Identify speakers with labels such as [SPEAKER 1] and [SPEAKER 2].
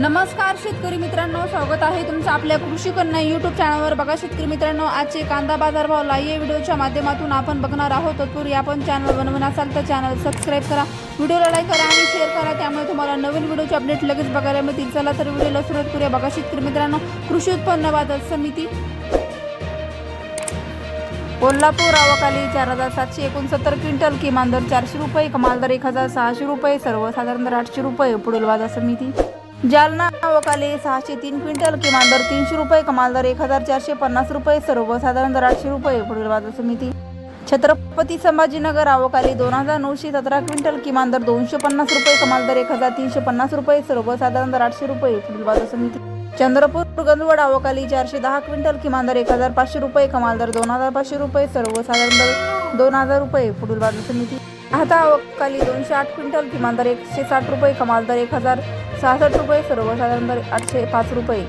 [SPEAKER 1] नमस्कार शेतकरी मित्रांनो स्वागत आहे तुमचं आपल्या कृषी कन्या युट्यूब चॅनलवर बघा शेतकरी मित्रांनो आजचे कांदा बाजार भाव लाईव्ह व्हिडिओच्या माध्यमातून आपण बघणार आहोत. तत्पूर्वी आपण चॅनल बनवून असाल तर चॅनल सबस्क्राईब करा. व्हिडिओला लाईक करा आणि शेअर करा. त्यामुळे तुम्हाला नवीन व्हिडिओचे अपडेट लगेच बघायला मिळतील. चला तर व्हिडिओला सुरुवात करूया. बघा शेतकरी मित्रांनो कृषी उत्पन्न बाजार समिती. कोल्हापूर आवकाली चार हजार सातशे एकोणसत्तर क्विंटल किमान दर चारशे रुपये कमाल दर एक हजार सहाशे रुपये सर्वसाधारण दर आठशे रुपये पुढील बाजार समिती. जालना आवकाली सहाशे तीन क्विंटल किमान दर तीनशे रुपये कमाल दर एक हजार चारशे पन्नास रुपये सर्वसाधारण दर आठशे रुपये पुढील बाजार समिती. छत्रपती संभाजीनगर आवकाली दोन हजार नऊशे सतरा क्विंटल किमान दर दोनशे पन्नास रुपये कमाल दर एक हजार तीनशे पन्नास रुपये सर्वसाधारण दर आठशे रुपये पुढील बाजार समिती. चंद्रपूर गंजवड आवकाली चारशे दहा क्विंटल किमान दर एक हजार पाचशे रुपये कमाल दर दोन हजार पाचशे रुपये सर्वसाधारण दर दोन हजार रुपये पुढील बाजार समिती. आता आवकाली दोनशे आठ क्विंटल किमान दर एकशे साठ रुपये कमाल दर एक हजार सहासष्ट रुपये सर्वसाधारणपणे आठशे पाच रुपये.